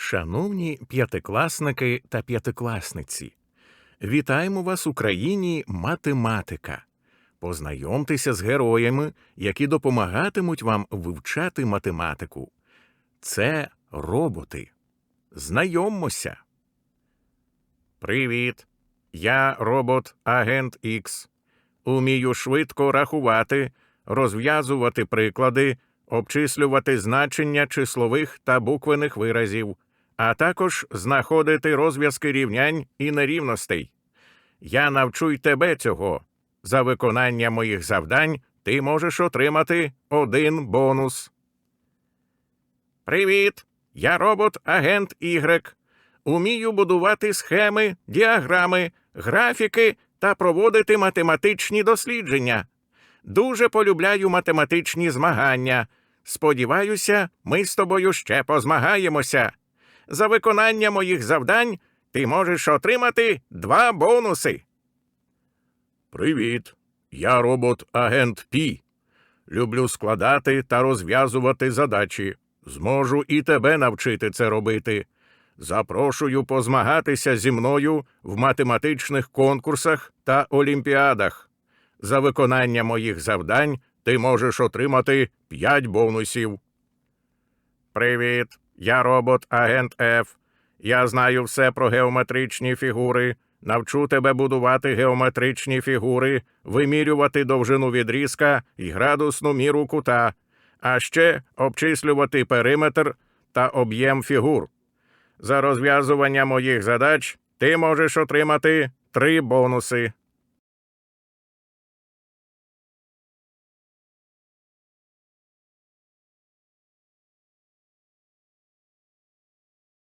Шановні п'ятикласники та п'ятикласниці, вітаємо вас у країні математика. Познайомтеся з героями, які допомагатимуть вам вивчати математику. Це роботи. Знайоммося. Привіт. Я робот Агент X. Умію швидко рахувати, розв'язувати приклади, обчислювати значення числових та буквених виразів, а також знаходити розв'язки рівнянь і нерівностей. Я навчу й тебе цього. За виконання моїх завдань ти можеш отримати один бонус. Привіт! Я робот Агент Y. Умію будувати схеми, діаграми, графіки та проводити математичні дослідження. Дуже полюбляю математичні змагання. Сподіваюся, ми з тобою ще позмагаємося. За виконання моїх завдань ти можеш отримати два бонуси. Привіт. Я робот Агент Пі. Люблю складати та розв'язувати задачі. Зможу і тебе навчити це робити. Запрошую позмагатися зі мною в математичних конкурсах та олімпіадах. За виконання моїх завдань ти можеш отримати 5 бонусів. Привіт, я робот Агент Ф. Я знаю все про геометричні фігури. Навчу тебе будувати геометричні фігури, вимірювати довжину відрізка і градусну міру кута, а ще обчислювати периметр та об'єм фігур. За розв'язування моїх задач ти можеш отримати три бонуси.